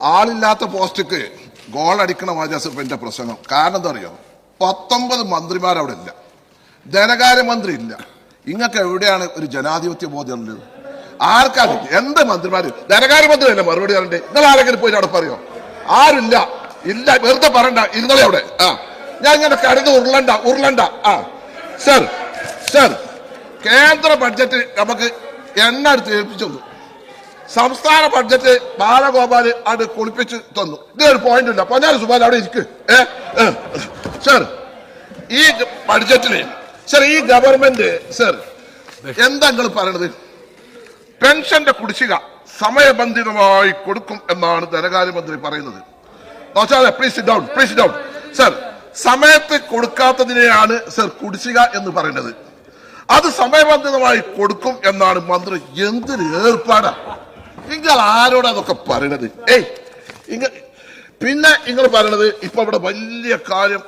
ആളില്ലാത്ത പോസ്റ്റിക്ക് ഗോൾ അടിക്കണ മാജാസിന്റെ പ്രസംഗം കാരണം എന്താ അറിയോ? പത്തൊമ്പത് മന്ത്രിമാർ അവിടെ ഇല്ല ധനകാര്യമന്ത്രി ഇല്ല. ഇങ്ങക്ക് എവിടെയാണ് ഒരു ജനാധിപത്യ ബോധം ഉള്ളത്? ആർക്കാണ് എന്ത് മന്ത്രിമാര്? ധനകാര്യമന്ത്രി അല്ലേ മറുപടി പറയണ്ടേ നിങ്ങൾ ആരെങ്കിലും പോയി അവിടെ പറയോ? ആരില്ല ഇല്ല. വെറുതെ പറയണ്ട. ഇരുന്നളെ അവിടെ. ആ. ഞാൻ ഇങ്ങനെ കരുത് ഉരുളണ്ട ഉരുളണ്ട. ആ. സർ സർ കേന്ദ്ര ബഡ്ജറ്റ് നമുക്ക് എണ്ണ എടുത്ത് ഏൽപ്പിച്ചു. സംസ്ഥാന ബഡ്ജറ്റ് ബാലഗോപാൽ അത് കുളിപ്പിച്ച് തന്നു. ഇതൊരു പോയിന്റ് ഇല്ല. പൊന്നാരി സുബാൻ അവിടെ ഇരിക്ക്. ഏ. സർ ഈ ബഡ്ജറ്റിൽ സർ ഈ ഗവൺമെന്റ് സർ എന്താ നിങ്ങൾ പറയണത്? പെൻഷന്റെ കുടിശ്ശിക സമയബന്ധിതമായി കൊടുക്കും എന്നാണ് ധനകാര്യമന്ത്രി പറയുന്നത്. Please down please down sir സമയത്ത് കൊടുക്കാത്തതിനെയാണ് സർ കുടിശ്ശിക എന്ന് പറയുന്നത്. അത് സമയബന്ധിതമായി കൊടുക്കും എന്നാണ് മന്ത്രി എന്തൊരു ഏർപ്പാടാ. നിങ്ങൾ ആരോടാ അതൊക്കെ പറയണത്? ഏയ് ഇങ്ങ പിന്നെ നിങ്ങൾ പറയണത് ഇപ്പൊ ഇവിടെ വലിയ കാര്യം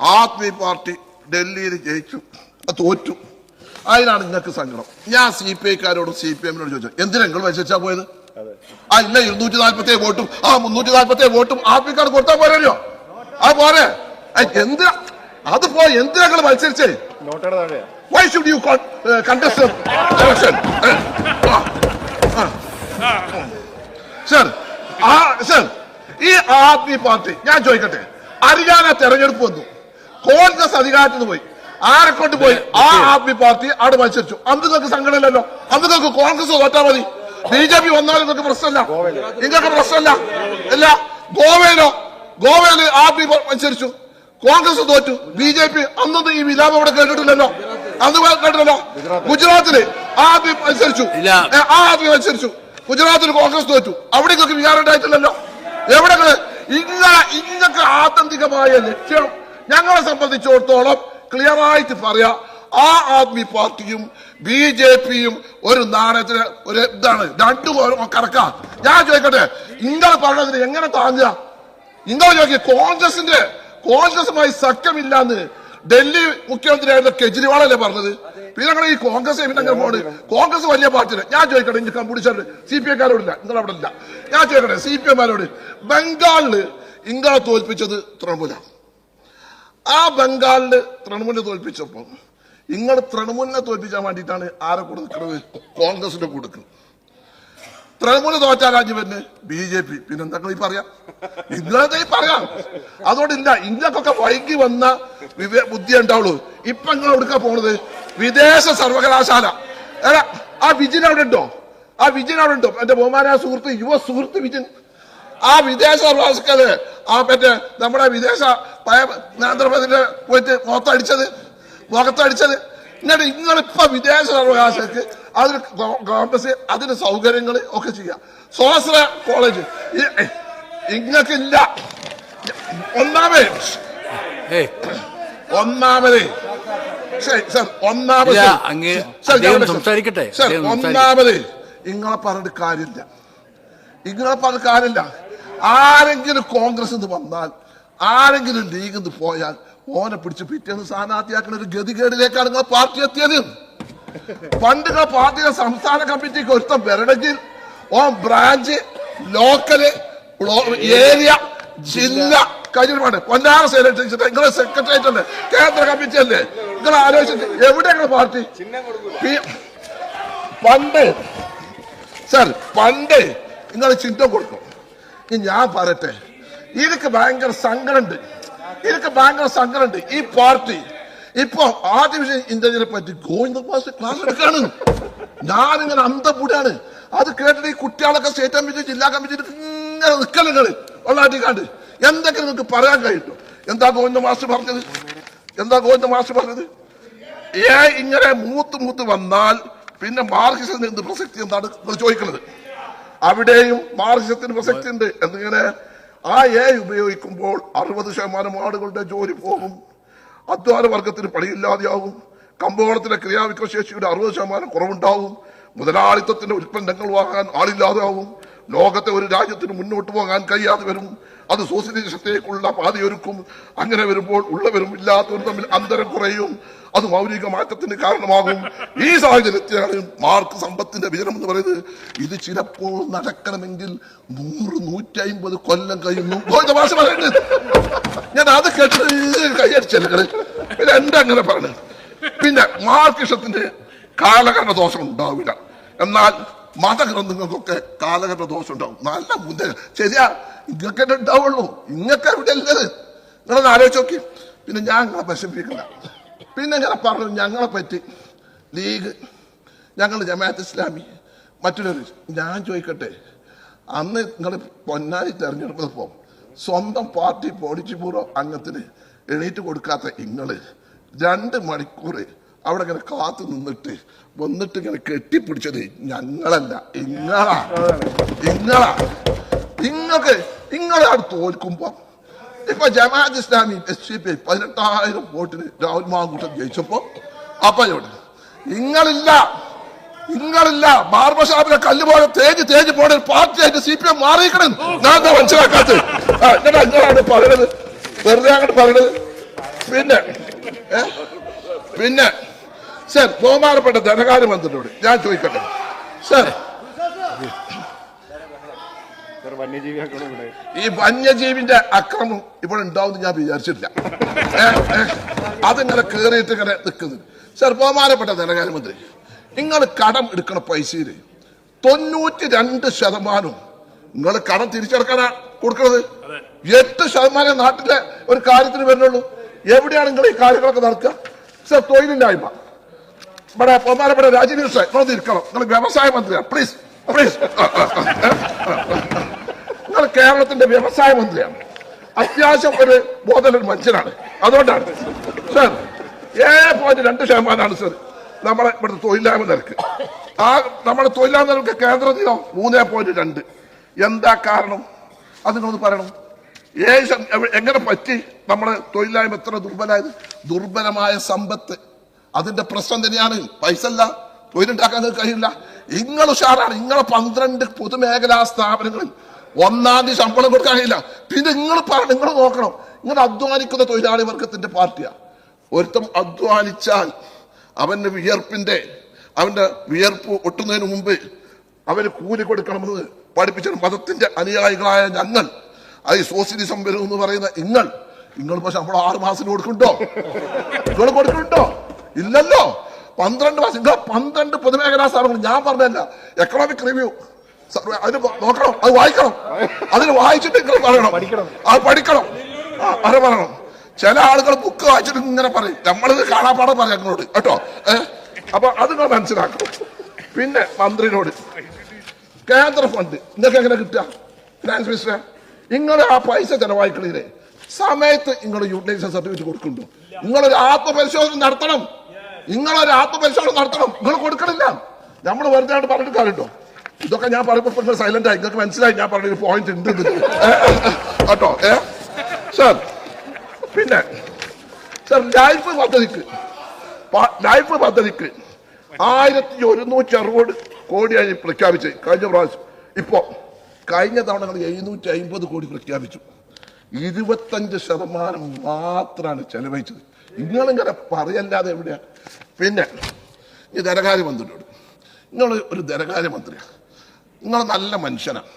ആദ്മി പാർട്ടി ഡൽഹിയിൽ ജയിച്ചു തോറ്റു. അതിനാണ് നിങ്ങൾക്ക് സങ്കടം. ഞാൻ സി പി ഐക്കാരോടും സി പി എമ്മിനോട് ചോദിച്ചു എന്തിനാ നിങ്ങൾ മത്സരിച്ചാ പോയത്? ആ ഇല്ല ഇരുന്നൂറ്റി നാല്പത്തി ഏഴ് വോട്ടും ആ മുന്നൂറ്റി നാല്പത്തി ഏഴ് വോട്ടും ആപ്പിക്കാർ കൊടുത്താൽ പോരല്ലോ. ആ പോരെ. എന്തിനാ? അത് പോ എന്തിനാ നിങ്ങൾ മത്സരിച്ചേ? Why should you con contest con- sir ആ സർ ഈ ആദ്മി പാർട്ടി ഞാൻ ചോദിക്കട്ടെ ഹരിയാന തെരഞ്ഞെടുപ്പ് വന്നു. കോൺഗ്രസ് അധികാരത്തിൽ നിന്ന് പോയി. ആരെ കൊണ്ട് പോയി? ആ ആദ്മി പാർട്ടി അവിടെ മത്സരിച്ചു. അന്ന് നിങ്ങൾക്ക് സങ്കടമില്ലല്ലോ? അന്ന് നിങ്ങൾക്ക് കോൺഗ്രസ് തോറ്റാ മതി. ബി ജെ പി വന്നാലും നിങ്ങൾക്ക് പ്രശ്നമല്ല. നിങ്ങൾക്ക് പ്രശ്നമല്ല. ഇല്ല ഗോവയിലോ? ഗോവയിൽ ആദ്മി മത്സരിച്ചു. കോൺഗ്രസ് തോറ്റു. ബി ജെ പി അന്നൊന്നും ഈ വിലാപം അവിടെ കേട്ടിട്ടില്ലല്ലോ. അന്ന് കേട്ടില്ലല്ലോ ഗുജറാത്തിൽ ആദ്യം മത്സരിച്ചു. ആ ആദ്യം മത്സരിച്ചു. ഗുജറാത്തിൽ കോൺഗ്രസ് തോറ്റു. അവിടെ നിങ്ങൾക്ക് വികാരം ഉണ്ടായിട്ടില്ലല്ലോ. എവിടെ ഇങ്ങനെ ഇങ്ങക്ക് ആത്യന്തികമായ ലക്ഷ്യം. ഞങ്ങളെ സംബന്ധിച്ചിടത്തോളം ക്ലിയറായിട്ട് പറയാ ആ ആദ്മി പാർട്ടിയും ബി ജെ പിയും ഒരു നാണയത്തിന് ഒരു ഇതാണ്. രണ്ടു കറക്ക. ഞാൻ ചോദിക്കട്ടെ നിങ്ങൾ പറഞ്ഞതിന് എങ്ങനെ താങ്ങുക നിങ്ങൾ ചോദിക്കുക കോൺഗ്രസിന്റെ കോൺഗ്രസുമായി സഖ്യമില്ലാന്ന് ഡൽഹി മുഖ്യമന്ത്രിയായിരുന്ന കെജ്രിവാളല്ലേ പറഞ്ഞത്? പിന്നെ ഞങ്ങൾ ഈ കോൺഗ്രസ് അങ്ങനെ പോണ്. കോൺഗ്രസ് വലിയ പാർട്ടിയില്ല. ഞാൻ ചോദിക്കട്ടെ ഇനി കമ്പ്യൂട്ടർ സി പി ഐ കാരോടില്ല. നിങ്ങളുടെ അവിടെ ഇല്ല. ഞാൻ ചോദിക്കട്ടെ സി പി എമാരോട് ബംഗാളിൽ ഇങ്ങളെ തോൽപ്പിച്ചത് തൃണമൂല ആ ബംഗാളിൽ തൃണമൂലിനെ തോൽപ്പിച്ചപ്പോ നിങ്ങൾ തൃണമൂലിനെ തോൽപ്പിക്കാൻ വേണ്ടിയിട്ടാണ് ആരെ കൊടുക്കുന്നത് കോൺഗ്രസിന്റെ കൊടുക്കുന്നത് തൃണമൂൽ തോറ്റാ രാജ്യവന് ബി ജെ പി. പിന്നെന്താ ഈ പറയാം? ഇന്നത്തെ ഈ പറയാം? അതുകൊണ്ടില്ല ഇങ്ങക്കൊക്കെ വൈകി വന്ന വിവേ ബുദ്ധി ഉണ്ടാവുള്ളൂ. ഇപ്പൊ നിങ്ങൾ എടുക്കാൻ പോണത്? വിദേശ സർവകലാശാല. അല്ല ആ വിജിൻ അവിടെ ഉണ്ടോ? ആ വിജിൻ അവിടെ ഉണ്ടോ? എന്റെ ബഹുമാന സുഹൃത്ത് യുവ സുഹൃത്ത് വിജിൻ. ആ വിദേശ സർവകലാശാല ആ മറ്റേ നമ്മുടെ വിദേശ നരേന്ദ്രമോദിന്റെ പോയിട്ട് മുഖത്തടിച്ചത് മുഖത്തടിച്ചത്. എന്നിട്ട് നിങ്ങളിപ്പോ വിദേശ അവകാശത്തിൽ അതിന് ക്യാമ്പസ് അതിന് സൗകര്യങ്ങൾ ഒക്കെ ചെയ്യാം. സ്വാശ്രയ കോളേജ്. ഇങ്ങക്കില്ല. ഒന്നാമത് ഒന്നാമതേ ഒന്നാമത് ഇങ്ങളെ പറഞ്ഞിട്ട് കാര്യമില്ല. ഇങ്ങളെ പറഞ്ഞിട്ട് കാര്യമില്ല. ആരെങ്കിലും കോൺഗ്രസ് വന്നാൽ ആരെങ്കിലും ലീഗിൽ പോയാൽ ഓനെ പിടിച്ച് പിറ്റേന്ന് സ്ഥാനാർത്ഥിയാക്കുന്ന ഒരു ഗതികേടിലേക്കാണ് നിങ്ങളെ പാർട്ടി എത്തിയത്. പണ്ട് നിങ്ങളെ പാർട്ടിയുടെ സംസ്ഥാന കമ്മിറ്റിക്ക് ഒരുത്തം വരണമെങ്കിൽ ഓൻ ബ്രാഞ്ച് ലോക്കൽ ഏരിയ ജില്ല കഴിഞ്ഞിട്ടുണ്ട് പൊന്നാറ സെക്രട്ടറി നിങ്ങളെ സെക്രട്ടേറിയറ്റ് അല്ലേ? കേന്ദ്ര കമ്മിറ്റി അല്ലേ? നിങ്ങൾ ആലോചിച്ചിട്ട് എവിടെ നിങ്ങളെ പാർട്ടി? പണ്ട് സാർ പണ്ട് നിങ്ങൾ ചിഹ്നം കൊടുക്കും. ഞാൻ പറയട്ടെ. എനിക്ക് ഭയങ്കര സങ്കടമുണ്ട്. എനിക്ക് ഭയങ്കര സങ്കടമുണ്ട്. ഈ പാർട്ടി ഇപ്പൊ ആർട്ടിഫിഷ്യൽ ഇന്റലിജൻസിനെ പറ്റി ഗോവിന്ദ ക്ലാസ് എടുക്കാണ്. ഞാനിങ്ങനെ അന്തപൂടാണ് അത് കേട്ടിട്ട് ഈ കുട്ടികളൊക്കെ സ്റ്റേറ്റ് കമ്മിറ്റി ജില്ലാ കമ്മിറ്റി ഇങ്ങനെ നിൽക്കലുകൾ ഉള്ളാട്ടി കാണ്ട് എന്തൊക്കെ നിങ്ങൾക്ക് പറയാൻ കഴിയുള്ളൂ എന്താ ഗോവിന്ദ മാസ്റ്റർ പറഞ്ഞത്? എന്താ ഗോവിന്ദ മാസ്റ്റർ പറഞ്ഞത്? ഏ ഇങ്ങനെ മൂത്ത് മൂത്ത് വന്നാൽ പിന്നെ മാർക്സിസത്തിന് എന്ത് പ്രസക്തി എന്താണ്? ചോദിക്കുന്നത് അവിടെയും മാർക്സിസത്തിന് പ്രസക്തി ഉണ്ട് എന്നിങ്ങനെ ആ എ ഉപയോഗിക്കുമ്പോൾ അറുപത് ശതമാനം ആളുകളുടെ ജോലി പോകും. അധ്വാന വർഗത്തിന് പണിയില്ലാതെയാവും. കമ്പോളത്തിലെ ക്രിയാവിക്രശേഷിയുടെ അറുപത് ശതമാനം കുറവുണ്ടാവും. മുതലാളിത്തത്തിന്റെ ഉൽപ്പന്നങ്ങൾ വാങ്ങാൻ ആളില്ലാതാവും. ലോകത്തെ ഒരു രാജ്യത്തിന് മുന്നോട്ട് പോകാൻ കഴിയാതെ വരും. അത് സോഷ്യലിസത്തേക്കുള്ള പാതയൊരുക്കും. അങ്ങനെ വരുമ്പോൾ ഉള്ളവരും ഇല്ലാത്തവരും തമ്മിൽ അന്തരം കുറയും. അത് മൗലിക മാറ്റത്തിന് കാരണമാകും. ഈ സാഹചര്യത്തിലാണ് മാർക്ക് സമ്പത്തിന്റെ വിജനം എന്ന് പറയുന്നത്. ഇത് ചിലപ്പോൾ നടക്കണമെങ്കിൽ നൂറ് നൂറ്റി അമ്പത് കൊല്ലം കഴിയുന്നു. ഞാൻ അത് കേട്ടിട്ട് കൈയടിച്ചല്ലേ പിന്നെ എന്റെ അങ്ങനെ പറഞ്ഞു പിന്നെ മാർക്കിഷത്തിന്റെ കാലഘട്ട ദോഷം ഉണ്ടാവില്ല. എന്നാൽ മതഗ്രന്ഥങ്ങൾക്കൊക്കെ കാലഘട്ട ദോഷം ഉണ്ടാവും. നല്ല മുന്നേ ശരിയാ ഇങ്ങൊക്കെ ഉണ്ടാവുള്ളൂ. ഇങ്ങൊക്കെ ഇവിടെ അല്ലത് നിങ്ങളൊന്ന് ആലോചിച്ച് നോക്കി. പിന്നെ ഞാൻ നിങ്ങളെ വിഷമിപ്പിക്കില്ല. പിന്നെ ഇങ്ങനെ പറഞ്ഞു ഞങ്ങളെ പറ്റി ലീഗ് ഞങ്ങളുടെ ജമാഅത്ത് ഇസ്ലാമി മറ്റൊരു ഞാൻ ചോദിക്കട്ടെ അന്ന് നിങ്ങൾ പൊന്നാനി തെരഞ്ഞെടുപ്പപ്പോൾ സ്വന്തം പാർട്ടി പോളിറ്റ് ബ്യൂറോ അംഗത്തിന് എണീറ്റ് കൊടുക്കാത്ത നിങ്ങൾ രണ്ട് മണിക്കൂർ അവിടെ ഇങ്ങനെ കാത്തു നിന്നിട്ട് വന്നിട്ട് ഇങ്ങനെ കെട്ടിപ്പിടിച്ചത് ഞങ്ങളല്ല ഇങ്ങളാ ഇങ്ങളാ. നിങ്ങൾക്ക് നിങ്ങളെ അവിടെ തോൽക്കുമ്പോ ഇപ്പൊ Jamaat Islami S C P പതിനെട്ടായിരം വോട്ടിന് രാഹുൽ മാങ്കൂട്ടം ജയിച്ചപ്പോ അപ്പൊ ചോട്ടത് നിങ്ങളില്ല നിങ്ങളില്ല. ബാർബർ ഷാപ്പിലെ കല്ല് പോലെ തേജ് തേജ് പോണ പാർട്ടി ആയിട്ട് സി പി എം മാറിയിക്കണം ഞാൻ മനസ്സിലാക്കാത്തത്? അങ്ങനെയാണ് പറയണത്. വെറുതെ അങ്ങോട്ട് പറയണത്. പിന്നെ പിന്നെ സർ ബഹുമാനപ്പെട്ട ധനകാര്യ മന്ത്രിയോട് ഞാൻ ചോദിക്കട്ടെ? സർ സർ വന്യജീവി ആക്രമണം ഇവിടെ ഈ വന്യജീവിന്റെ അക്രമം ഇവിടെ ഉണ്ടാവും ഞാൻ വിചാരിച്ചിട്ടില്ല. അതിങ്ങനെ കേറിയിട്ട് ഇങ്ങനെ നിൽക്കുന്നത് സർ ബഹുമാനപ്പെട്ട ധനകാര്യമന്ത്രി നിങ്ങൾ കടം എടുക്കണ പൈസയിൽ തൊണ്ണൂറ്റി രണ്ട് ശതമാനം നിങ്ങൾ കടം തിരിച്ചടക്കാനാ കൊടുക്കുന്നത് എട്ട് ശതമാനം നാട്ടിലെ ഒരു കാര്യത്തിന് വരുന്നുള്ളൂ. എവിടെയാണ് നിങ്ങൾ ഈ കാര്യങ്ങളൊക്കെ നടക്കുക? സർ തൊഴിലില്ലായ്മ. ഇവിടെ ബഹുമാനപ്പെട്ട രാജീവ് സാർ നിങ്ങൾ ഇരിക്കണം നിങ്ങൾ വ്യവസായ മന്ത്രിയാണ്. പ്ലീസ് പ്ലീസ് കേരളത്തിന്റെ വ്യവസായ മന്ത്രിയാണ്. അത്യാവശ്യം ഒരു ബോധനൊരു മനുഷ്യനാണ്. അതുകൊണ്ടാണ്. സർ ഏഴ് പോയിന്റ് രണ്ട് ശതമാനമാണ് സർ നമ്മളെ ഇവിടുത്തെ തൊഴിലില്ലായ്മ നിരക്ക്. ആ നമ്മുടെ തൊഴിലില്ലായ്മ നിരക്ക് കേന്ദ്രത്തിലോ മൂന്നേ പോയിന്റ് രണ്ട്. എന്താ കാരണം? അതിനൊന്ന് പറയണം. ഏഴ് എങ്ങനെ പറ്റി? നമ്മളെ തൊഴിലില്ലായ്മ എത്ര ദുർബലമായത് ദുർബലമായ സമ്പത്ത്. അതിന്റെ പ്രശ്നം തന്നെയാണ്. പൈസ അല്ല തൊഴിലുണ്ടാക്കാൻ കഴിയില്ല. നിങ്ങൾ ഉഷാറാണ്. നിങ്ങളെ പന്ത്രണ്ട് പൊതുമേഖലാ സ്ഥാപനങ്ങളിൽ ഒന്നാം തീയതി ശമ്പളം കൊടുക്കാൻ പിന്നെ നിങ്ങൾ നിങ്ങൾ നോക്കണം. നിങ്ങൾ അധ്വാനിക്കുന്ന തൊഴിലാളി വർഗത്തിന്റെ പാർട്ടിയാ. ഒരുത്തം അധ്വാനിച്ചാൽ അവന്റെ വിയർപ്പിന്റെ അവന്റെ വിയർപ്പ് ഒട്ടുന്നതിന് മുമ്പ് അവന് കൂലി കൊടുക്കണമെന്ന് പഠിപ്പിച്ച മതത്തിന്റെ അനുയായികളായ ഞങ്ങൾ അത് സോഷ്യലിസം വരും എന്ന് പറയുന്ന നിങ്ങൾ നിങ്ങൾ പക്ഷെ നമ്മൾ ആറ് മാസത്തിന് കൊടുക്കുന്നുണ്ടോ? നിങ്ങൾ കൊടുക്കുന്നുണ്ടോ? ഇല്ലല്ലോ. പന്ത്രണ്ട് മാസം നിങ്ങൾ പന്ത്രണ്ട് പൊതുമേഖലാ സ്ഥാപനങ്ങൾ. ഞാൻ പറഞ്ഞല്ല എക്കണോമിക് റിവ്യൂ അതിന് നോക്കണം. അത് വായിക്കണം. അതിന് വായിച്ചിട്ട് നിങ്ങൾ പറയണം. പഠിക്കണം. അത് പഠിക്കണം. അത് പറയണം. ചില ആളുകൾ ബുക്ക് വായിച്ചിട്ട് ഇങ്ങനെ പറയും. നമ്മളിത് കാണാപ്പാടെ പറയാം ഞങ്ങളോട് കേട്ടോ? ഏഹ് അപ്പൊ അത് നിങ്ങൾ മനസ്സിലാക്കണം. പിന്നെ മന്ത്രിനോട്. കേന്ദ്ര ഫണ്ട് നിങ്ങൾക്ക് എങ്ങനെ കിട്ടുക? ഫിനാൻസ് മിനിസ്റ്റർ നിങ്ങൾ ആ പൈസ ചെലവായിക്കളില്ലേ? സമയത്ത് നിങ്ങൾ യൂട്ടിലൈസേഷൻ സർട്ടിഫിക്കറ്റ് കൊടുക്കുന്നുണ്ടോ. നിങ്ങളൊരു ആത്മപരിശോധന നടത്തണം. നിങ്ങളൊരു ആത്മപരിശോധന നടത്തണം. നിങ്ങൾ കൊടുക്കണില്ല. നമ്മൾ വെറുതെ പറഞ്ഞിട്ട് കാര്യമുണ്ടോ ഇതൊക്കെ ഞാൻ പറയുമ്പോൾ സൈലന്റ് ആയി. നിങ്ങൾക്ക് മനസ്സിലായി. ഞാൻ പറഞ്ഞൊരു പോയിന്റ് ഉണ്ട് കേട്ടോ? ഏ? സർ പിന്നെ സർ ലൈഫ് പദ്ധതിക്ക് ലൈഫ് പദ്ധതിക്ക് ആയിരത്തി ഒരുന്നൂറ്റി അറുപത് കോടിയായി പ്രഖ്യാപിച്ചത് കഴിഞ്ഞ പ്രാവശ്യം. ഇപ്പോ കഴിഞ്ഞ തവണ ഞങ്ങൾ എഴുന്നൂറ്റി അമ്പത് കോടി പ്രഖ്യാപിച്ചു. ഇരുപത്തഞ്ച് ശതമാനം മാത്രമാണ് ചെലവഴിച്ചത്. നിങ്ങളിങ്ങനെ പറയല്ലാതെ എവിടെയാണ് പിന്നെ ഈ ധനകാര്യമന്ത്രിയോട് നിങ്ങൾ ഒരു ധനകാര്യമന്ത്രിയാണ് നിങ്ങൾ നല്ല മനുഷ്യനാണ്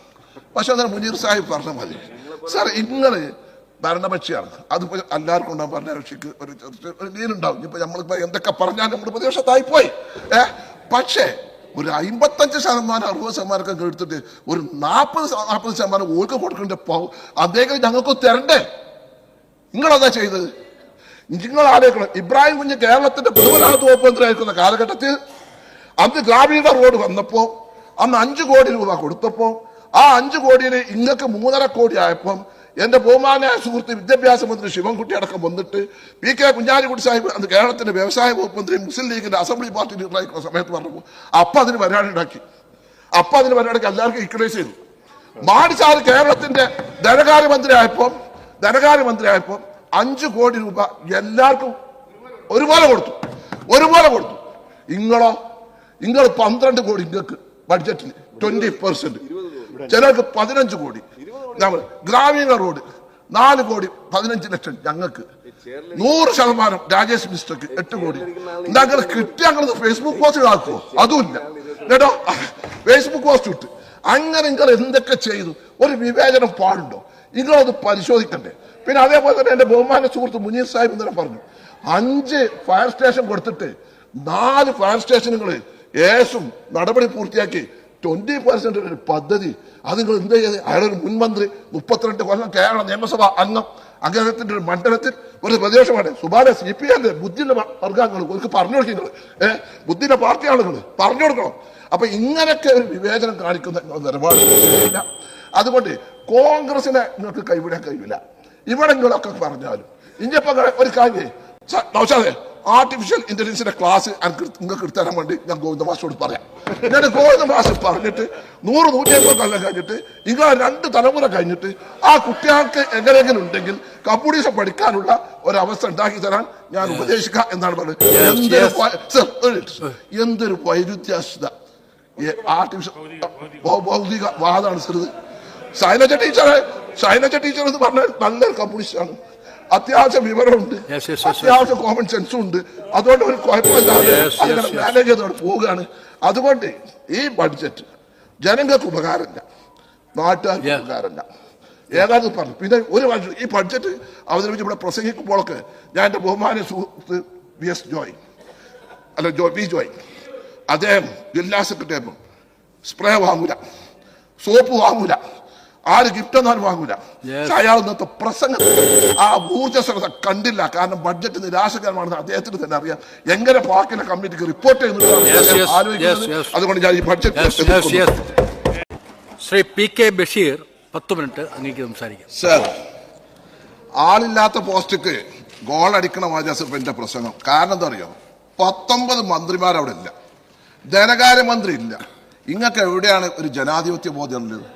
പക്ഷെ അന്നേരം മുനീർ സാഹിബ് പറഞ്ഞ മതി സാർ നിങ്ങൾ ഭരണപക്ഷിയാണ്. അതിപ്പോ എല്ലാവർക്കും ഉണ്ടാവും ഭരണകക്ഷിക്ക് ഒരു ഒരു ലീനുണ്ടാവും ഇപ്പൊ നമ്മളിപ്പോ എന്തൊക്കെ പറഞ്ഞാൽ നമ്മുടെ പ്രദേശത്തായി പോയി. ഏ പക്ഷേ ഒരു അമ്പത്തഞ്ച് ശതമാനം അറുപത് ശതമാനമൊക്കെ എടുത്തിട്ട് ഒരു നാൽപ്പത് നാൽപ്പത് ശതമാനം ഓർക്ക് കൊടുക്കേണ്ട പോ അദ്ദേഹം ഞങ്ങൾക്ക് തരണ്ടേ? നിങ്ങളതാ ചെയ്തത്? നിങ്ങൾ ആലോചിക്കണം. ഇബ്രാഹിം കുഞ്ഞ് കേരളത്തിന്റെ പൊതുമരാമത്ത് വകുപ്പ് മന്ത്രിയായിരിക്കുന്ന കാലഘട്ടത്തിൽ അന്ന് ഗ്രാമീണ റോഡ് വന്നപ്പോ അന്ന് അഞ്ചു കോടി രൂപ കൊടുത്തപ്പോ ആ അഞ്ചു കോടിയിൽ ഇങ്ങക്ക് മൂന്നര കോടി ആയപ്പം എന്റെ ബഹുമാനായ സുഹൃത്ത് വിദ്യാഭ്യാസ മന്ത്രി ശിവൻകുട്ടി അടക്കം വന്നിട്ട് പി കെ കുഞ്ഞാലിക്കുട്ടി സാഹിബ് അന്ന് കേരളത്തിന്റെ വ്യവസായ വകുപ്പ് മന്ത്രി മുസ്ലിം ലീഗിന്റെ അസംബ്ലി പാർട്ടി ലീഡറായിരിക്കുന്ന സമയത്ത് പറഞ്ഞപ്പോൾ അപ്പൊ അതിന് പരിപാടി ഉണ്ടാക്കി. അപ്പൊ അതിന് പരിപാടിക്ക് എല്ലാവർക്കും ഇക്വലൈസ് ചെയ്തു. മാടി ധനകാര്യ കേരളത്തിന്റെ ധനകാര്യമന്ത്രി ആയപ്പം ധനകാര്യമന്ത്രി ആയപ്പം അഞ്ചു കോടി രൂപ എല്ലാവർക്കും ഒരുപോലെ കൊടുത്തു. ഒരുപോലെ കൊടുത്തു. ഇങ്ങളോ നിങ്ങൾ പന്ത്രണ്ട് കോടി ഇങ്ങക്ക്. ബഡ്ജറ്റിൽ ട്വന്റി പെർസെന്റ് ചിലർക്ക് പതിനഞ്ച് കോടി. നമ്മൾ ഗ്രാമീണ റോഡ് നാല് കോടി പതിനഞ്ച് ലക്ഷം ഞങ്ങൾക്ക്. നൂറ് ശതമാനം രാജേഷ് മിസ്റ്റർക്ക് എട്ട് കോടി. ഞങ്ങൾ കിട്ടി ഞങ്ങൾ ഫേസ്ബുക്ക് പോസ്റ്റ് ആക്കുമോ അതുമില്ല. കേട്ടോ ഫേസ്ബുക്ക് പോസ്റ്റ് ഇട്ട്. അങ്ങനെ നിങ്ങൾ എന്തൊക്കെ ചെയ്തു? ഒരു വിവേചനം പാടുണ്ടോ? നിങ്ങളത് പരിശോധിക്കണ്ടേ. പിന്നെ അതേപോലെ തന്നെ എന്റെ ബഹുമാന സുഹൃത്ത് മുനീർ സാഹിബ് ഇന്നലെ പറഞ്ഞു അഞ്ച് ഫയർ സ്റ്റേഷൻ കൊടുത്തിട്ട് നാല് ഫയർ സ്റ്റേഷനുകൾ ഏസും നടപടി പൂർത്തിയാക്കി ട്വന്റി പെർസെന്റ് ഒരു പദ്ധതി. അത് നിങ്ങൾ എന്ത് ചെയ്ത് അയാളൊരു മുൻമന്ത്രി മുപ്പത്തിരണ്ട് കൊല്ലം കേരള നിയമസഭ അംഗം അദ്ദേഹത്തിന്റെ ഒരു മണ്ഡലത്തിൽ ഒരു പ്രദേശമാണ്. സുബാന സി പി എന്റെ ബുദ്ധിന്റെ വർഗങ്ങൾ ഒരു പറഞ്ഞു കൊടുക്കുന്നത് ഏഹ് ബുദ്ധിന്റെ പാർട്ടി ആളുകൾ പറഞ്ഞു കൊടുക്കണം. അപ്പൊ ഇങ്ങനെയൊക്കെ ഒരു വിവേചനം കാണിക്കുന്ന നിലപാട്. അതുകൊണ്ട് കോൺഗ്രസിനെ നിങ്ങൾക്ക് കൈവിടാൻ കഴിയില്ല. ഇവിടെ നിങ്ങളൊക്കെ പറഞ്ഞാലും. ഇനിയിപ്പോ ഒരു കാര്യം നൗഷാദെ ആർട്ടിഫിഷ്യൽ ഇന്റലിജൻസിന്റെ ക്ലാസ് നിങ്ങൾക്ക് എടുത്തരാൻ വേണ്ടി ഞാൻ ഗോവിന്ദ മാസ്റ്റോട് പറയാം. ഞാൻ ഗോവിന്ദ മാസ്റ്റർ പറഞ്ഞിട്ട് നൂറ് നൂറ്റിയമ്പത് കൊല്ലം കഴിഞ്ഞിട്ട് നിങ്ങൾ രണ്ട് തലമുറ കഴിഞ്ഞിട്ട് ആ കുട്ടികൾക്ക് എങ്ങനെയെങ്കിലും ഉണ്ടെങ്കിൽ കമ്പ്യൂട്ടേഴ്സ് പഠിക്കാനുള്ള ഒരവസ്ഥ ഉണ്ടാക്കി തരാൻ ഞാൻ ഉപദേശിക്കാം എന്നാണ് പറഞ്ഞത്. എന്തൊരു സർ, എന്തൊരു ആർട്ടിഫിഷ്യൽ ഭൗതിക വാദമാണ് സർ സൈനജ ടീച്ചറെ സൈനജ ടീച്ചർ എന്ന് പറഞ്ഞാൽ നല്ലൊരു ആണ്. അത്യാവശ്യം വിവരമുണ്ട്. അത്യാവശ്യം കോമൺ സെൻസും ഉണ്ട്. അതുകൊണ്ട് ഒരു കുഴപ്പമില്ലാതെ അങ്ങനെ. മാനേജ് ചെയ്തോടെ പോവുകയാണ്. അതുകൊണ്ട് ഈ ബഡ്ജറ്റ് ജനങ്ങൾക്ക് ഉപകാരമില്ല. നാട്ടുകാർക്ക് ഉപകാരമില്ല. ഏതാണ്ട് പറഞ്ഞു. പിന്നെ ഒരു ബഡ്ജറ്റ് ഈ ബഡ്ജറ്റ് അവതരിപ്പിച്ച് ഇവിടെ പ്രസംഗിക്കുമ്പോഴൊക്കെ ഞാൻ എന്റെ ബഹുമാന സുഹൃത്ത് വി എസ് ജോയ് അല്ല ജോ വി ജോയ് അദ്ദേഹം ജില്ലാ സെക്രട്ടറി സ്പ്രേ വാങ്ങൂല. സോപ്പ് വാങ്ങൂല. ആര് ഗിഫ്റ്റ് ഒന്നും വാങ്ങൂല. പക്ഷെ അയാൾ ഇന്നത്തെ പ്രസംഗം ആ ഊർജസ്വലത കണ്ടില്ല. കാരണം ബഡ്ജറ്റ് നിരാശകരമാണെന്ന് അദ്ദേഹത്തിന് തന്നെ അറിയാം. എങ്ങനെ പാർക്കിന്റെ കമ്മിറ്റിക്ക് റിപ്പോർട്ട് ചെയ്യുന്നു ആലോചിക്കുന്നത്. അതുകൊണ്ട് ഞാൻ ഈ budget Shri P K Basheer പത്ത് മിനിറ്റ് അങ്ങേക്ക് സംസാരിക്കാം. സർ ആളില്ലാത്ത പോസ്റ്റിക്ക് ഗോൾ അടിക്കണ ഇപ്പൊ പ്രസംഗം. കാരണം എന്താ അറിയോ? പത്തൊമ്പത് മന്ത്രിമാർ അവിടെ ഇല്ല. ധനകാര്യമന്ത്രി ഇല്ല. ഇങ്ങക്ക് എവിടെയാണ് ഒരു ജനാധിപത്യ ബോധം ഉള്ളത്?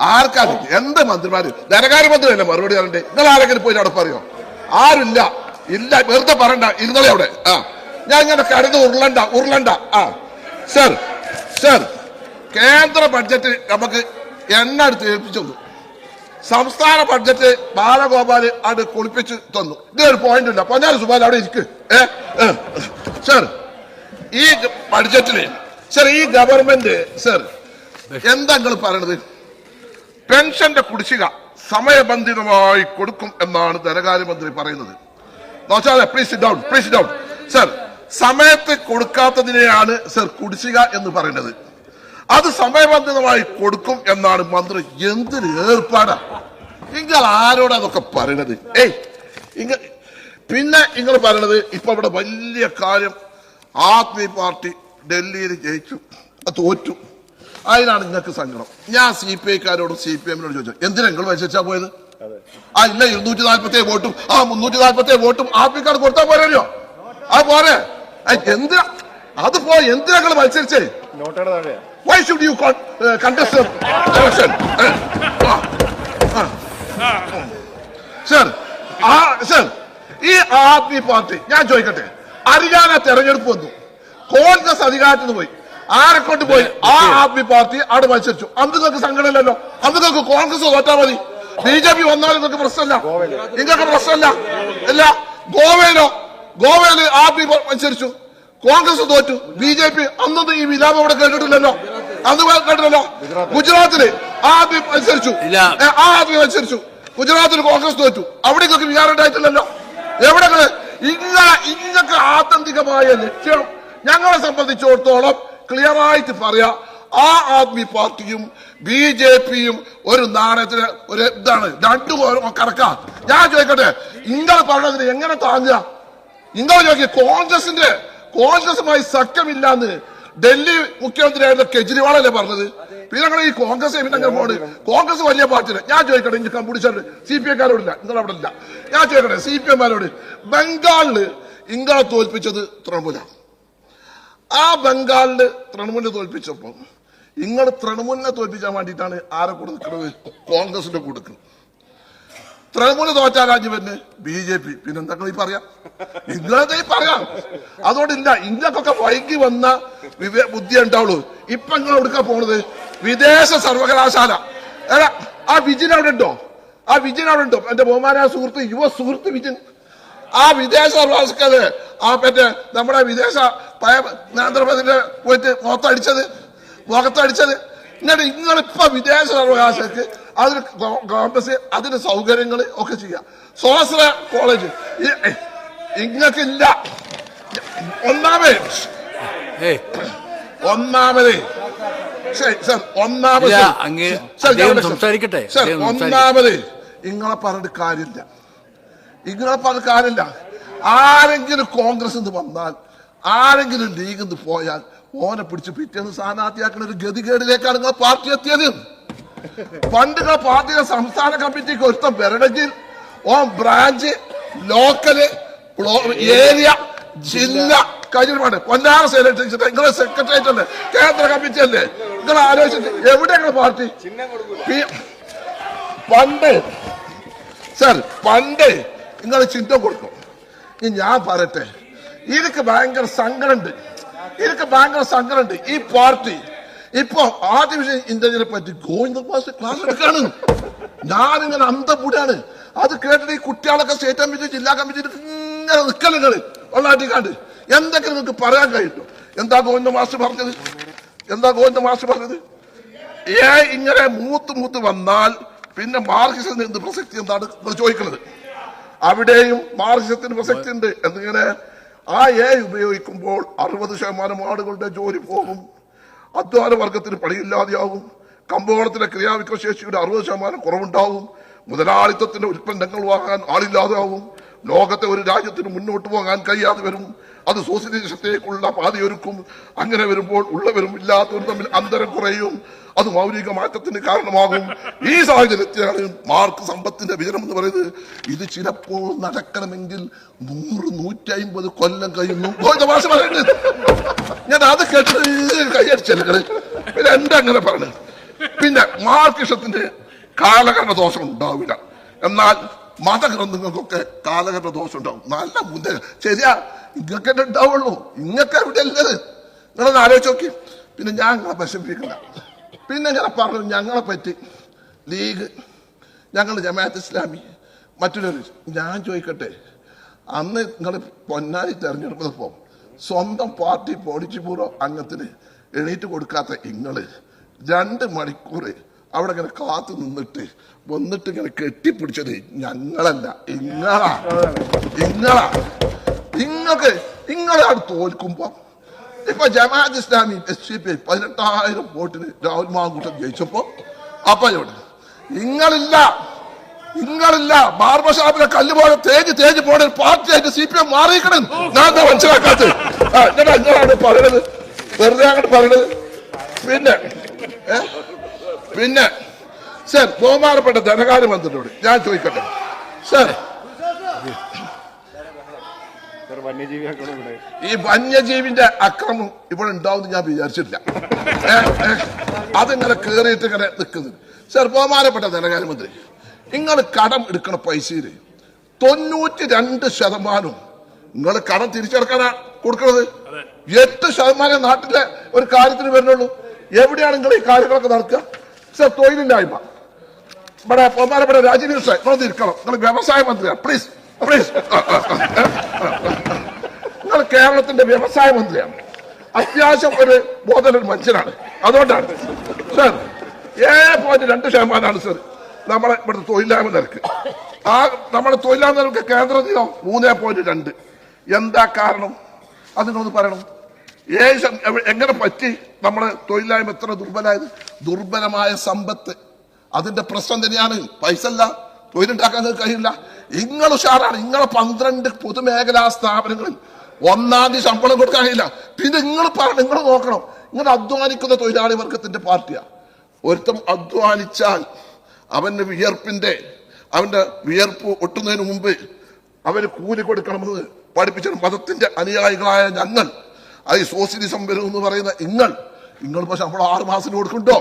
ആർക്കാണ്? എന്ത് മന്ത്രിമാര്? ധനകാര്യമന്ത്രി അല്ലേ മറുപടി തരണ്ടേ? നിങ്ങൾ ആരെങ്കിലും പോയി അവിടെ പറയോ? ആരില്ല ഇല്ല വെറുതെ പറണ്ട ഇരുന്നളെ അവിടെ. ആ. ഞാൻ ഇങ്ങനെ കരുത്. ഉരുളണ്ട ഉരുളണ്ട. ആ. സർ സർ കേന്ദ്ര ബഡ്ജറ്റ് നമുക്ക് എണ്ണ എടുത്ത് ഏൽപ്പിച്ചു തന്നു. സംസ്ഥാന ബഡ്ജറ്റ് ബാലഗോപാൽ അത് കുളിപ്പിച്ച് തന്നു. ഇതൊരു പോയിന്റ് ഇല്ല. പൊന്നാരി സുബാൽ അവിടെ ഇരിക്ക്. ഏ. സർ ഈ ബഡ്ജറ്റിൽ സർ ഈ ഗവൺമെന്റ് സർ എന്താ നിങ്ങൾ പറയണത്? പെൻഷന്റെ കുടിശ്ശിക സമയബന്ധിതമായി കൊടുക്കും എന്നാണ് ധനകാര്യമന്ത്രി പറയുന്നത്. Please down please down sir സമയത്ത് കൊടുക്കാത്തതിനെയാണ് സർ കുടിശ്ശിക എന്ന് പറയുന്നത്. അത് സമയബന്ധിതമായി കൊടുക്കും എന്നാണ് മന്ത്രി എന്തൊരു ഏർപ്പാടാ. നിങ്ങൾ ആരോടാ അതൊക്കെ പറയണത്? ഏയ് ഇങ്ങ പിന്നെ നിങ്ങൾ പറയണത് ഇപ്പൊ ഇവിടെ വലിയ കാര്യം ആദ്മി പാർട്ടി ഡൽഹിയിൽ ജയിച്ചു തോറ്റു. അതിനാണ് നിങ്ങൾക്ക് സങ്കടം. ഞാൻ സി പി ഐക്കാരോടും സി പി എമ്മിനോട് ചോദിച്ചു എന്തിനാ നിങ്ങൾ മത്സരിച്ചാ പോയത്? ആ ഇല്ല ഇരുന്നൂറ്റി നാല്പത്തി വോട്ടും ആ മുന്നൂറ്റി നാല്പത്തി വോട്ടും കാർഡ് കൊടുത്താൽ പോരല്ലോ ആ പോരെ. ആ, എന്തിനാ? അത് പോ എന്തിനാ നിങ്ങൾ മത്സരിച്ചേ? വൈ താഴെയാ. യു ആ സർ ഈ ആദ്മി പാർട്ടി ഞാൻ ചോദിക്കട്ടെ ഹരിയാന തെരഞ്ഞെടുപ്പ് വന്നു. കോൺഗ്രസ് അധികാരത്തിൽ പോയി. ആരെ കൊണ്ട് പോയി? ആ ആദ്മി പാർട്ടി അവിടെ മത്സരിച്ചു. അന്ന് നിങ്ങൾക്ക് സംഘടനല്ലോ അന്ന് നിങ്ങൾക്ക് കോൺഗ്രസ് തോറ്റാ മതി. ബി ജെ പി വന്നാലും നിങ്ങൾക്ക് പ്രശ്നമല്ല. നിങ്ങൾക്ക് പ്രശ്നമല്ല. അല്ല ഗോവയിലോ? ഗോവയിൽ ആദ്മി മത്സരിച്ചു. കോൺഗ്രസ് തോറ്റു. ബി ജെ പി അന്നൊന്നും ഈ വിലാപം ഇവിടെ കേട്ടിട്ടില്ലല്ലോ. അന്ന് കേട്ടില്ലല്ലോ. ഗുജറാത്തിൽ. ആദ്മി മത്സരിച്ചു. ആ ആദ്മി മത്സരിച്ചു. ഗുജറാത്തിൽ കോൺഗ്രസ് തോറ്റു. അവിടെ നിങ്ങൾക്ക് വികാരം ഉണ്ടായിട്ടില്ലല്ലോ. എവിടെ ഇങ്ങനെ ഇങ്ങക്ക് ആത്യന്തികമായ ലക്ഷ്യം ഞങ്ങളെ സംബന്ധിച്ചിടത്തോളം ക്ലിയർ ആയിട്ട് പറയാ ആ ആദ്മി പാർട്ടിയും ബി ജെ പിയും ഒരു നാണയത്തിന് ഒരു ഇതാണ്. രണ്ടു കറക്കാ. ഞാൻ ചോദിക്കട്ടെ നിങ്ങൾ പറഞ്ഞതിന് എങ്ങനെ താങ്ങുക? നിങ്ങൾ ചോദിക്കുക കോൺഗ്രസിന്റെ കോൺഗ്രസുമായി സഖ്യമില്ലാന്ന് ഡൽഹി മുഖ്യമന്ത്രിയായിരുന്ന കെജ്രിവാളല്ലേ പറഞ്ഞത്? പിന്നെ ഈ കോൺഗ്രസ് പോണ്. കോൺഗ്രസ് വലിയ പാർട്ടിയില്ല. ഞാൻ ചോദിക്കട്ടെ ഇനി കമ്പ്യൂട്ടർ സി പി എക്കാരോടില്ല നിങ്ങൾ അവിടെ ഇല്ല ഞാൻ ചോദിക്കട്ടെ സി പി എമാരോട് ബംഗാളിൽ ഇങ്ങളെ തോൽപ്പിച്ചത് തൃണമൂല ആ ബംഗാളിൽ തൃണമൂലിനെ തോൽപ്പിച്ചപ്പോ നിങ്ങൾ തൃണമൂലിനെ തോൽപ്പിക്കാൻ വേണ്ടിയിട്ടാണ് ആരെ കൂടെ നിൽക്കുന്നത് കോൺഗ്രസിന്റെ കൊടുക്കുന്നത് തൃണമൂൽ തോറ്റാ രാജ്യം തന്നെ ബി ജെ പി. പിന്നെ എന്താ ഈ പറയാം? ഈ പറയാം? അതുകൊണ്ടില്ല ഇങ്ങക്കൊക്കെ വൈകി വന്ന വിവേ ബുദ്ധി ഉണ്ടാവുള്ളൂ. ഇപ്പൊ നിങ്ങൾ എടുക്കാൻ പോണത്? വിദേശ സർവകലാശാല. എടാ ആ വിജിൻ അവിടെ ഉണ്ടോ? ആ വിജിൻ അവിടെ ഉണ്ടോ? എന്റെ ബഹുമാനായ സുഹൃത്ത് യുവ സുഹൃത്ത് വിജിൻ. ആ വിദേശ സർവകലാശാല ആ മറ്റേ നമ്മുടെ വിദേശ നരേന്ദ്രമോദിന്റെ പോയിട്ട് മുഖത്തടിച്ചത് മുഖത്തടിച്ചത് എന്നിട്ട് നിങ്ങളിപ്പോ വിദേശ അവകാശക്ക് അതിന് കോൺഗ്രസ് അതിന് സൗകര്യങ്ങൾ ഒക്കെ ചെയ്യാം. സ്വാശ്ര കോളേജ്. ഇങ്ങക്കില്ല. ഒന്നാമത് ഒന്നാമതേ ഒന്നാമത് ഒന്നാമത് ഇങ്ങളെ പറഞ്ഞിട്ട് കാര്യമില്ല. ഇങ്ങളെ പറഞ്ഞിട്ട് കാര്യമില്ല. ആരെങ്കിലും കോൺഗ്രസ് വന്നാൽ ആരെങ്കിലും ലീഗ് നിന്ന് പോയാൽ ഓനെ പിടിച്ച് പിറ്റേന്ന് സ്ഥാനാർത്ഥിയാക്കുന്ന ഒരു ഗതികേടിലേക്കാണ് നിങ്ങൾ പാർട്ടി എത്തിയത്. പണ്ട് പാർട്ടിയുടെ സംസ്ഥാന കമ്മിറ്റിക്ക് ഒരുത്തം വരണമെങ്കിൽ ഓൻ ബ്രാഞ്ച് ലോക്കൽ ഏരിയ ജില്ല കഴിഞ്ഞിട്ടുണ്ട് പൊന്നാറ സെക്രട്ടറി നിങ്ങളെ സെക്രട്ടേറിയറ്റ് അല്ലേ? കേന്ദ്ര കമ്മിറ്റി അല്ലേ? നിങ്ങൾ ആലോചിച്ചിട്ട് എവിടെയാണ് പാർട്ടി? പണ്ട് സാർ പണ്ട് നിങ്ങൾ ചിഹ്നം കൊടുക്കും. ഞാൻ പറയട്ടെ. എനിക്ക് ഭയങ്കര സങ്കടമുണ്ട്. ഇതൊക്കെ ഭയങ്കര സങ്കടമുണ്ട്. ഈ പാർട്ടി ഇപ്പൊ ആർട്ടിഫിഷ്യൽ ഇന്റലിജൻസിനെ പറ്റി ഗോവിന്ദ മാസ്റ്റർ ക്ലാസ് എടുക്കാണ്. ഞാനിങ്ങനെ അന്തപൂടാണ് അത് കേട്ടിട്ട് ഈ കുട്ടികളൊക്കെ സ്റ്റേറ്റ് കമ്മിറ്റി ജില്ലാ കമ്മിറ്റി ഇങ്ങനെ നിൽക്കലുകൾ വെള്ളാട്ടിക്കാണ്ട് എന്തൊക്കെ നിങ്ങൾക്ക് പറയാൻ കഴിയുമോ എന്താ ഗോവിന്ദ മാസ്റ്റർ പറഞ്ഞത്? എന്താ ഗോവിന്ദ മാസ്റ്റർ പറഞ്ഞത്? ഏ ഇങ്ങനെ മൂത്ത് മൂത്ത് വന്നാൽ പിന്നെ മാർക്സിസത്തിന് എന്ത് പ്രസക്തി എന്താണ്? ചോദിക്കുന്നത് അവിടെയും മാർക്സിസത്തിന് പ്രസക്തി ഉണ്ട് എന്നിങ്ങനെ ആ എ ഉപയോഗിക്കുമ്പോൾ അറുപത് ശതമാനം ആളുകളുടെ ജോലി പോകും. അധ്വാന വർഗത്തിന് പണിയില്ലാതെയാവും. കമ്പോളത്തിലെ ക്രിയാവിക്രശേഷിയുടെ അറുപത് ശതമാനം കുറവുണ്ടാവും. മുതലാളിത്തത്തിന്റെ ഉൽപ്പന്നങ്ങൾ വാങ്ങാൻ ആളില്ലാതെയാവും. ലോകത്തെ ഒരു രാജ്യത്തിന് മുന്നോട്ട് പോകാൻ കഴിയാതെ വരും. അത് സോഷ്യലിസത്തേക്കുള്ള പാതയൊരുക്കും. അങ്ങനെ വരുമ്പോൾ ഉള്ളവരും ഇല്ലാത്തവരും തമ്മിൽ അന്തരം കുറയും. അത് മൗലിക മാറ്റത്തിന് കാരണമാകും. ഈ സാഹചര്യത്തിലാണ് മാർക്ക് സമ്പത്തിന്റെ വിജനം എന്ന് പറയുന്നത്. ഇത് ചിലപ്പോൾ നടക്കണമെങ്കിൽ നൂറ് നൂറ്റി അമ്പത് കൊല്ലം കഴിയുന്നു. മാഷ് പറയുന്നത് ഞാൻ അത് കേട്ട് കൈയടിച്ചല്ലേ അങ്ങനെ പറഞ്ഞു പിന്നെ മാർക്കിഷത്തിന്റെ കാലഘട്ട ദോഷം ഉണ്ടാവില്ല. എന്നാൽ മതഗ്രന്ഥങ്ങൾക്കൊക്കെ കാലഘട്ട ദോഷം ഉണ്ടാവും. നല്ല മുന്നേ ശരിയാ. ഇങ്ങൊക്കെ ഉണ്ടാവുള്ളൂ. ഇങ്ങക്ക് അവിടെ ഉള്ളത്. നിങ്ങളൊന്ന് ആലോചിച്ച് നോക്കി. പിന്നെ ഞാൻ നിങ്ങളെ വിഷമിപ്പിക്കണ്ട. പിന്നെ ഇങ്ങനെ പറഞ്ഞു ഞങ്ങളെ പറ്റി ലീഗ് ഞങ്ങൾ ജമാഅത്ത് ഇസ്ലാമി മറ്റൊരു ഞാൻ ചോദിക്കട്ടെ. അന്ന് നിങ്ങൾ പൊന്നാനി തെരഞ്ഞെടുപ്പപ്പോൾ സ്വന്തം പാർട്ടി പോളിറ്റിപൂർവം അംഗത്തിന് എണീറ്റ് കൊടുക്കാത്ത നിങ്ങൾ രണ്ട് മണിക്കൂർ അവിടെ ഇങ്ങനെ കാത്തു നിന്നിട്ട് വന്നിട്ട് ഇങ്ങനെ കെട്ടിപ്പിടിച്ചത് ഞങ്ങളല്ല. ഇങ്ങളാ. ഇങ്ങളാ. ഇങ്ങൾക്ക് അവിടെ തോൽക്കുമ്പോ. ഇപ്പൊ Jamaat Islami S C P പതിനെട്ടായിരം വോട്ടിന് രാഹുൽ മാങ്കൂട്ടം ജയിച്ചപ്പോ അപ്പൊ ഇവിടെ നിങ്ങളില്ല നിങ്ങളില്ല. ബാർബർ ഷാപ്പിലെ കല്ല് പോലെ തേഞ്ഞ് പോണ പാർട്ടി പാർട്ടിയായിട്ട് സി പി എം മാറിയിക്കണം ഞാൻ എന്താ മനസ്സിലാക്കാത്തത്? പറയണത് വെറുതെ അങ്ങോട്ട് പറയണത്. പിന്നെ പിന്നെ സർ ബഹുമാനപ്പെട്ട ധനകാര്യ മന്ത്രിയോട് ഞാൻ ചോദിക്കട്ടെ? സർ സർ വന്യജീവി ആക്കണം ഇവിടെ ഈ വന്യജീവിന്റെ അക്രമം ഇവിടെ ഉണ്ടാവും ഞാൻ വിചാരിച്ചിട്ടില്ല. അതിങ്ങനെ കേറിയിട്ട് ഇങ്ങനെ നിൽക്കുന്നത് സർ ബഹുമാനപ്പെട്ട ധനകാര്യമന്ത്രി നിങ്ങൾ കടം എടുക്കണ പൈസയിൽ തൊണ്ണൂറ്റി രണ്ട് ശതമാനം നിങ്ങൾ കടം തിരിച്ചെടുക്കാനാ കൊടുക്കുന്നത് എട്ട് ശതമാനം നാട്ടിലെ ഒരു കാര്യത്തിന് വരുന്നുള്ളൂ. എവിടെയാണ് നിങ്ങൾ ഈ കാര്യങ്ങളൊക്കെ നടക്കുക സർ തൊഴിലില്ലായ്മ. ഇവിടെ ബഹുമാനപ്പെട്ട രാജീവ് സാർ നിങ്ങൾ തിരിക്കണം നിങ്ങൾ വ്യവസായ മന്ത്രിയാണ് പ്ലീസ് പ്ലീസ് കേരളത്തിന്റെ വ്യവസായ മന്ത്രിയാണ്. അത്യാവശ്യം ഒരു ബോധനൊരു മനുഷ്യനാണ്. അതുകൊണ്ടാണ്. സർ ഏഴ് പോയിന്റ് രണ്ട് ശതമാനമാണ് സർ നമ്മളെ ഇവിടുത്തെ തൊഴിലില്ലായ്മ നിരക്ക്. ആ നമ്മുടെ തൊഴിലില്ലായ്മ നിരക്ക് കേന്ദ്രത്തിലോ മൂന്നേ പോയിന്റ് രണ്ട്. എന്താ കാരണം? അത് നിങ്ങളൊന്ന് പറയണം. ഏഴ് എങ്ങനെ പറ്റി നമ്മുടെ തൊഴിലില്ലായ്മ എത്ര ദുർബലമായത് ദുർബലമായ സമ്പത്ത്. അതിന്റെ പ്രശ്നം തന്നെയാണ്. പൈസ അല്ല തൊഴിലുണ്ടാക്കാൻ കഴിയില്ല. നിങ്ങൾ ഉഷാറാണ്. നിങ്ങളെ പന്ത്രണ്ട് പൊതുമേഖലാ സ്ഥാപനങ്ങളിൽ ഒന്നാം തീയതി ശമ്പളം കൊടുക്കാൻ കഴിയില്ല. പിന്നെ നിങ്ങൾ നിങ്ങൾ നോക്കണം. നിങ്ങൾ അധ്വാനിക്കുന്ന തൊഴിലാളി വർഗത്തിന്റെ പാർട്ടിയാണ് ഒരുത്തം അധ്വാനിച്ചാൽ അവന്റെ വിയർപ്പിന്റെ അവന്റെ വിയർപ്പ് ഒട്ടുന്നതിന് മുമ്പ് അവന് കൂലി കൊടുക്കണമെന്ന് പഠിപ്പിച്ച മതത്തിന്റെ അനുയായികളായ ഞങ്ങൾ അത് സോഷ്യലിസം വരും എന്ന് പറയുന്ന നിങ്ങൾ നിങ്ങൾ പക്ഷെ നമ്മൾ ആറ് മാസത്തിന് കൊടുക്കുന്നുണ്ടോ?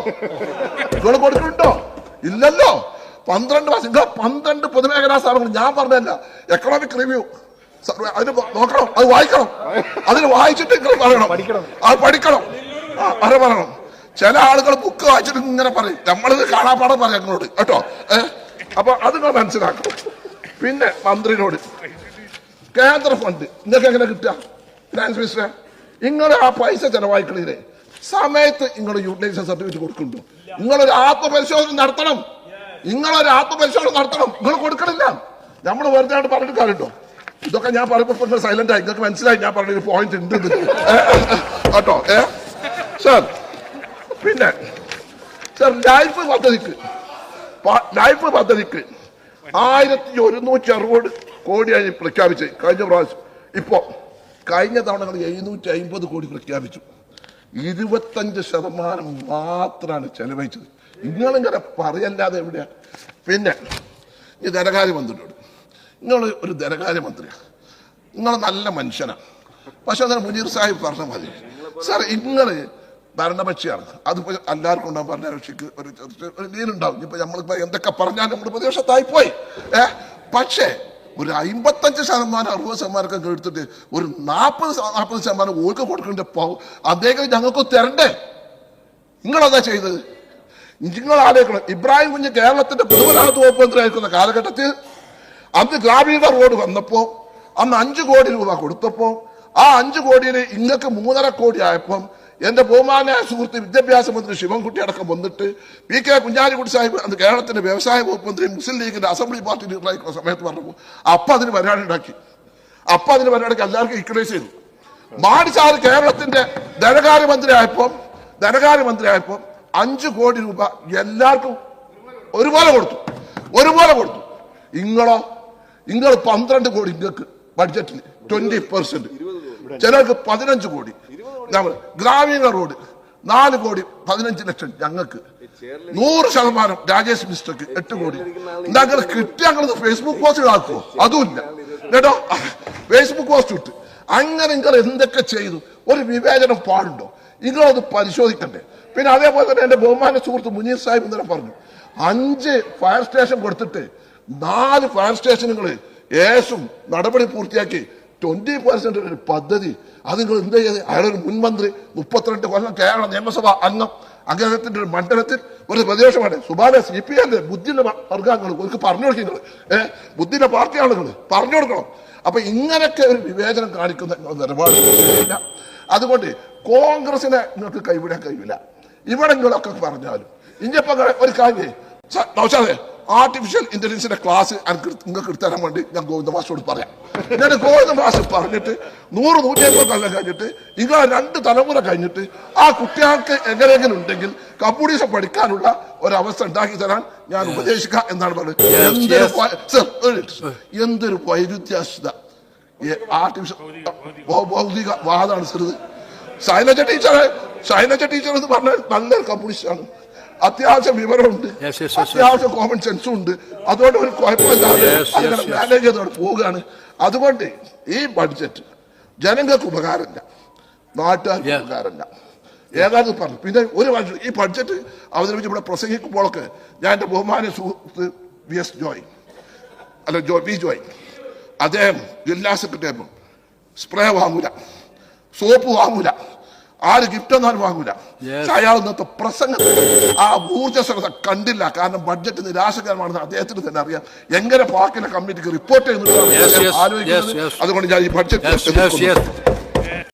നിങ്ങൾ കൊടുക്കുന്നുണ്ടോ? ഇല്ലല്ലോ. പന്ത്രണ്ട് മാസം നിങ്ങൾ പന്ത്രണ്ട് പൊതുമേഖലാ സ്ഥാപനങ്ങൾ ഞാൻ പറഞ്ഞല്ല എക്കണോമിക് റിവ്യൂ അതിന് നോക്കണം. അത് വായിക്കണം. അതിന് വായിച്ചിട്ട് നിങ്ങൾ പറയണം അത് പഠിക്കണം. അത് പറയണം. ചില ആളുകൾ ബുക്ക് വായിച്ചിട്ട് ഇങ്ങനെ പറയും. നമ്മളിത് കാണാപ്പാടം പറയാം നിങ്ങളോട് കേട്ടോ? ഏ? അപ്പൊ അത് നിങ്ങൾ മനസ്സിലാക്കണം. പിന്നെ മന്ത്രിനോട്. കേന്ദ്ര ഫണ്ട് നിങ്ങൾക്ക് എങ്ങനെ കിട്ടുക? ഫിനാൻസ് മിനിസ്റ്ററെ നിങ്ങൾ ആ പൈസ ചെലവായിക്കളില്ലേ സമയത്ത് നിങ്ങൾ യൂട്ടിലൈസേഷൻ സർട്ടിഫിക്കറ്റ് കൊടുക്കുന്നുണ്ടോ. നിങ്ങളൊരു ആത്മപരിശോധന നടത്തണം. നിങ്ങളൊരു ആത്മപരിശോധന നടത്തണം. നിങ്ങൾ കൊടുക്കണില്ല. നമ്മൾ വെറുതെ പറഞ്ഞിട്ട് കാര്യമുണ്ടോ ഇതൊക്കെ ഞാൻ പറയുമ്പോൾ സൈലന്റ് ആയി. നിങ്ങൾക്ക് മനസ്സിലായി. ഞാൻ പറഞ്ഞ ഒരു പോയിന്റ് ഉണ്ട് കേട്ടോ ഏ? സർ പിന്നെ സർ ലൈഫ് പദ്ധതിക്ക് ലൈഫ് പദ്ധതിക്ക് ആയിരത്തി ഒരുന്നൂറ്റി അറുപത് കോടിയായി പ്രഖ്യാപിച്ചത് കഴിഞ്ഞ പ്രാവശ്യം. ഇപ്പോ കഴിഞ്ഞ തവണ എഴുന്നൂറ്റി അമ്പത് കോടി പ്രഖ്യാപിച്ചു. ഇരുപത്തഞ്ച് ശതമാനം മാത്രമാണ് ചെലവഴിച്ചത്. നിങ്ങളിങ്ങനെ പറയല്ലാതെ എവിടെയാ? പിന്നെ ഈ ധനകാര്യ മന്ത്രിയോട്. നിങ്ങൾ ഒരു ധനകാര്യ മന്ത്രിയാണ് നിങ്ങൾ നല്ല മനുഷ്യനാണ് പക്ഷെ അന്നേരം മുനീർ സാഹിബ് പറഞ്ഞ മതി സാർ നിങ്ങൾ ഭരണപക്ഷിയാണ്. അതിപ്പോ എല്ലാവർക്കും ഉണ്ടാവും. ഭരണപക്ഷിക്ക് ഒരു ഒരു ലീനുണ്ടാവും ഇപ്പൊ നമ്മളിപ്പോ എന്തൊക്കെ പറഞ്ഞാൽ നമ്മൾ പ്രതിപക്ഷത്തായി പോയി. ഏ? പക്ഷേ ഒരു അമ്പത്തഞ്ച് ശതമാനം അറുപത് ശതമാനമൊക്കെ എടുത്തിട്ട് ഒരു നാൽപ്പത് നാൽപ്പത് ശതമാനം ഓർക്ക് കൊടുക്കേണ്ട പോ- അദ്ദേഹം ഞങ്ങൾക്ക് തരണ്ടേ? നിങ്ങളതാ ചെയ്തത്? നിങ്ങൾ ആലോചിക്കണം ഇബ്രാഹിം കുഞ്ഞ് കേരളത്തിന്റെ പൊതുമരാമത്ത് വകുപ്പ് മന്ത്രിയായിരിക്കുന്ന കാലഘട്ടത്തിൽ അന്ന് ഗ്രാമീണ റോഡ് വന്നപ്പോ അന്ന് അഞ്ചു കോടി രൂപ കൊടുത്തപ്പോ ആ അഞ്ചു കോടിയിൽ ഇങ്ങക്ക് മൂന്നര കോടി ആയപ്പം എന്റെ ബഹുമാനായ സുഹൃത്ത് വിദ്യാഭ്യാസ മന്ത്രി ശിവൻകുട്ടി അടക്കം വന്നിട്ട് പി കെ കുഞ്ഞാലിക്കുട്ടി സാഹിബ് അന്ന് കേരളത്തിന്റെ വ്യവസായ വകുപ്പ് മന്ത്രി മുസ്ലിം ലീഗിന്റെ അസംബ്ലി പാർട്ടി ലീഡറായിരിക്കുന്ന സമയത്ത് പറഞ്ഞപ്പോൾ അപ്പൊ അതിന് പരിപാടി ഉണ്ടാക്കി. അപ്പൊ അതിന് പരിപാടിക്ക് എല്ലാവർക്കും ഇക്വലൈസ് ചെയ്തു. മാടി ധനകാര്യ കേരളത്തിന്റെ ധനകാര്യ മന്ത്രി ആയപ്പം അഞ്ചു കോടി രൂപ എല്ലാവർക്കും ഒരുപോലെ കൊടുത്തു. ഒരുപോലെ കൊടുത്തു. ഇങ്ങളോ നിങ്ങൾ പന്ത്രണ്ട് കോടി നിങ്ങൾക്ക് ബഡ്ജറ്റിൽ ട്വന്റി പെർസെന്റ് ചിലർക്ക് പതിനഞ്ച് കോടി. ഗ്രാമീണ റോഡ് നാല് കോടി പതിനഞ്ച് ലക്ഷം ഞങ്ങൾക്ക്. നൂറ് ശതമാനം രാജേഷ് മിസ്റ്റർക്ക് എട്ട് കോടി. ഞങ്ങൾ കിട്ടിയ ഞങ്ങൾ ഫേസ്ബുക്ക് പോസ്റ്റ് ആക്കുമോ അതുമില്ല. കേട്ടോ ഫേസ്ബുക്ക് പോസ്റ്റ് ഇട്ട്. അങ്ങനെ നിങ്ങൾ എന്തൊക്കെ ചെയ്തു? ഒരു വിവേചനം പാടുണ്ടോ? നിങ്ങളത് പരിശോധിക്കണ്ടേ. പിന്നെ അതേപോലെ തന്നെ എന്റെ ബഹുമാന സുഹൃത്ത് മുനീർ സാഹിബ് ഇന്നലെ പറഞ്ഞു അഞ്ച് ഫയർ സ്റ്റേഷൻ കൊടുത്തിട്ട് നാല് ഫയർ സ്റ്റേഷനുകൾ ഏസും നടപടി പൂർത്തിയാക്കി. ട്വന്റി പെർസെന്റ് ഒരു പദ്ധതി. അത് നിങ്ങൾ എന്ത് ചെയ്ത്? അയാളൊരു മുൻമന്ത്രി മുപ്പത്തിരണ്ട് കൊല്ലം കേരള നിയമസഭ അംഗം. അദ്ദേഹത്തിന്റെ ഒരു മണ്ഡലത്തിൽ ഒരു പ്രദേശമാണ്. സുബാന സി പി എന്റെ ബുദ്ധിന്റെ വർഗങ്ങൾ ഒരു പറഞ്ഞു കൊടുക്കുന്നത് ഏഹ് ബുദ്ധിന്റെ പാർട്ടി ആളുകൾ പറഞ്ഞു കൊടുക്കണം. അപ്പൊ ഇങ്ങനെയൊക്കെ ഒരു വിവേചനം കാണിക്കുന്ന നിലപാട് അതുകൊണ്ട് കോൺഗ്രസിനെ നിങ്ങൾക്ക് കൈവിടാൻ കഴിയില്ല. ഇവിടെ നിങ്ങളൊക്കെ പറഞ്ഞാലും. ഇനിയിപ്പോ ഒരു കാര്യം നൗഷാദേ ആർട്ടിഫിഷ്യൽ ഇന്റലിജൻസിന്റെ ക്ലാസ് നിങ്ങൾക്ക് എടുത്തരാൻ വേണ്ടി ഞാൻ ഗോവിന്ദ മാസ്റ്റോട് പറയാം. എന്നിട്ട് ഗോവിന്ദ മാസ്റ്റർ പറഞ്ഞിട്ട് നൂറ് നൂറ്റി അമ്പത് കൊല്ലം കഴിഞ്ഞിട്ട് നിങ്ങൾ രണ്ട് തലമുറ കഴിഞ്ഞിട്ട് ആ കുട്ടികൾക്ക് എങ്ങനെയെങ്കിലും ഉണ്ടെങ്കിൽ കമ്പ്യൂട്ടേഴ്സ് പഠിക്കാനുള്ള ഒരു അവസ്ഥ ഉണ്ടാക്കി തരാൻ ഞാൻ ഉപദേശിക്കാം എന്നാണ് പറഞ്ഞത്. എന്തൊരു minute. എന്തൊരു വൈരുദ്ധ്യാശത ആർട്ടിഫിഷ്യൽ ഭൗതിക വാദമാണ് sir Shailaja teacher Shailaja teacher എന്ന് പറഞ്ഞാൽ നല്ലൊരു കമ്മ്യൂണിസ്റ്റ് ആണ്. അത്യാവശ്യം വിവരമുണ്ട്. അത്യാവശ്യ കോമൺ സെൻസും ഉണ്ട്. അതുകൊണ്ട് ഒരു കുഴപ്പമില്ലാതെ അങ്ങനെ മാനേജ് ചെയ്തോടെ പോവുകയാണ്. അതുകൊണ്ട് ഈ ബഡ്ജറ്റ് ജനങ്ങൾക്ക് ഉപകാരമില്ല. നാട്ടുകാർക്ക്. ഉപകാരമില്ല. ഏതാണ്ട് പറഞ്ഞു. പിന്നെ ഒരു വർഷം ഈ ബഡ്ജറ്റ് അവതരിപ്പിച്ച് ഇവിടെ പ്രസംഗിക്കുമ്പോഴൊക്കെ ഞാൻ എന്റെ ബഹുമാന സുഹൃത്ത് വി എസ് ജോയ് അല്ല ജോ വി ജോയ് അദ്ദേഹം ജില്ലാ സെക്രട്ടറി സ്പ്രേ വാങ്ങൂല. സോപ്പ് വാങ്ങൂല. ആര് ഗിഫ്റ്റ് ഒന്നും വാങ്ങൂല. പക്ഷെ അയാൾ ഇന്നത്തെ പ്രസംഗത്തിൽ ആ ഊർജസ്വരത കണ്ടില്ല കാരണം ബഡ്ജറ്റ് നിരാശകരമാണെന്ന് അദ്ദേഹത്തിന് തന്നെ അറിയാം എങ്ങനെ പാർക്കിലെ കമ്മിറ്റിക്ക് റിപ്പോർട്ട് ചെയ്യുന്നു ആലോചിക്കുന്നത്. അതുകൊണ്ട് ഞാൻ ഈ ബഡ്ജറ്റ്.